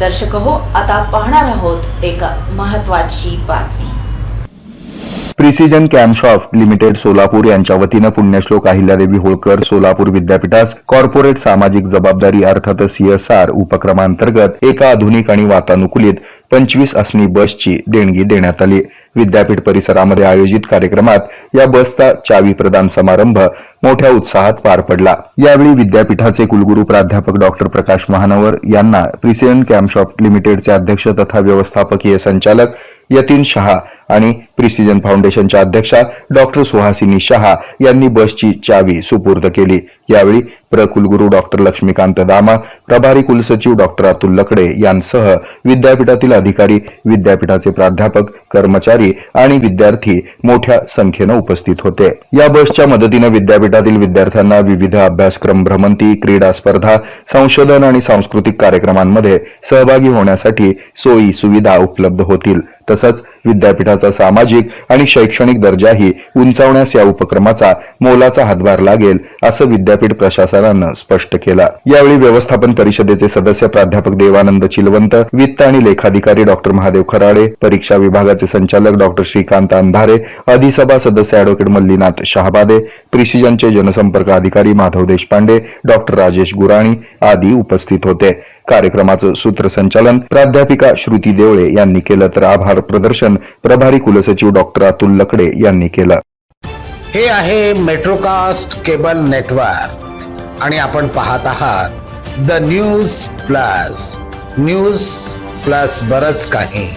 दर्शक हो आता पाहणार आहोत एक महत्वाची बातमी. प्रिसिजन कॅम्पशॉप लिमिटेड सोलापूर यांच्या वतीनं पुण्यश्लोक अहिल्यादेवी होळकर सोलापूर विद्यापीठास कॉर्पोरेट सामाजिक जबाबदारी अर्थात सीएसआर उपक्रमांतर्गत एका आधुनिक आणि वातानुकूलित पंचवीस असणी बसची देणगी देण्यात आली. विद्यापीठ परिसरामध्ये आयोजित कार्यक्रमात या बसचा चावी प्रदान समारंभ मोठ्या उत्साहात पार पडला. यावेळी विद्यापीठाचे कुलगुरू प्राध्यापक डॉक्टर प्रकाश महानवर यांना प्रिसियन कॅम्पशॉप लिमिटेडचे अध्यक्ष तथा व्यवस्थापकीय संचालक यतीन शहा आणि प्रिसिजन फाउंडेशनच्या अध्यक्षा डॉक्टर सुहासिनी शहा यांनी बसची चावी सुपूर्द केली. यावेळी प्रकुलगुरू डॉक्टर लक्ष्मीकांत दामा प्रभारी कुलसचिव डॉक्टर अतुल लकडे यांसह विद्यापीठातील अधिकारी विद्यापीठाचे प्राध्यापक कर्मचारी आणि विद्यार्थी मोठ्या संख्येनं उपस्थित होते. या बसच्या मदतीनं विद्यापीठातील विद्यार्थ्यांना विविध अभ्यासक्रम भ्रमंती क्रीडा स्पर्धा संशोधन आणि सांस्कृतिक कार्यक्रमांमध्ये सहभागी होण्यासाठी सोयी सुविधा उपलब्ध होतील. तसंच विद्यापीठाचा सामाजिक आणि शैक्षणिक दर्जाही उंचावण्यास या उपक्रमाचा मोलाचा हातभार लागेल असं विद्यापीठ प्रशासनानं स्पष्ट केलं. यावेळी व्यवस्थापन परिषदेचे सदस्य प्राध्यापक देवानंद चिलवंत वित्त आणि लेखाधिकारी डॉक्टर महादेव खराडे परीक्षा विभागाचे संचालक डॉक्टर श्रीकांत अंधारे अधिसभा सदस्य अॅडव्होकेट मल्लीनाथ शहाबादे प्रिसिजनचे जनसंपर्क अधिकारी माधव देशपांडे डॉक्टर राजेश गुराणी आदी उपस्थित होते. कार्यक्रमाचं सूत्रसंचालन प्राध्यापिका श्रुती देवळे यांनी केलं तर आभार प्रदर्शन प्रभारी कुलसचिव डॉक्टर अतुल लकडे यांनी केलं. हे आहे मेट्रोकास्ट केबल नेटवर्क आणि आपण पाहत आहात the news plus. News plus बरच काही.